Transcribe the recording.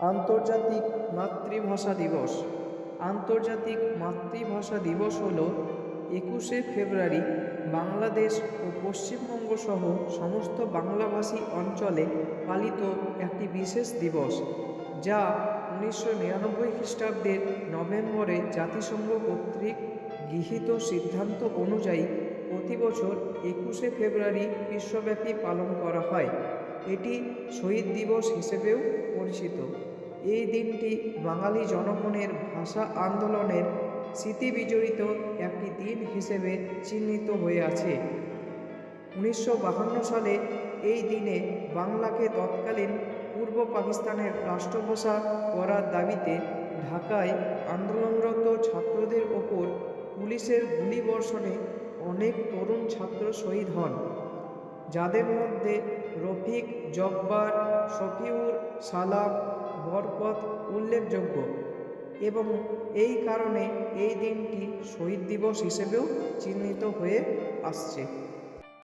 আন্তর্জাতিক মাতৃভাষা দিবস। আন্তর্জাতিক মাতৃভাষা দিবস হল একুশে ফেব্রুয়ারি বাংলাদেশ ও পশ্চিমবঙ্গ সহ সমস্ত বাংলাভাষী অঞ্চলে পালিত একটি বিশেষ দিবস, যা উনিশশো নিরানব্বই খ্রিস্টাব্দের নভেম্বরে জাতিসংঘ কর্তৃক গৃহীত সিদ্ধান্ত অনুযায়ী প্রতি বছর একুশে ফেব্রুয়ারি বিশ্বব্যাপী পালন করা হয়। এটি শহীদ দিবস হিসেবেও পরিচিত। এই দিনটি বাঙালি জনগণের ভাষা আন্দোলনের স্মৃতি বিজড়িত একটি দিন হিসেবে চিহ্নিত হয়ে আছে। উনিশশো সালে এই দিনে বাংলাকে তৎকালীন পূর্ব পাকিস্তানের রাষ্ট্রভাষা করার দাবিতে ঢাকায় আন্দোলনরত ছাত্রদের ওপর পুলিশের গুলিবর্ষণে অনেক তরুণ ছাত্র শহীদ হন। যাদের মধ্যে রফিক, জব্বার, শফিউর, সালাম, বরকত উল্লেখযোগ্য এবং এই কারণে এই দিনটি শহীদ দিবস হিসেবেও চিহ্নিত হয়ে আসছে।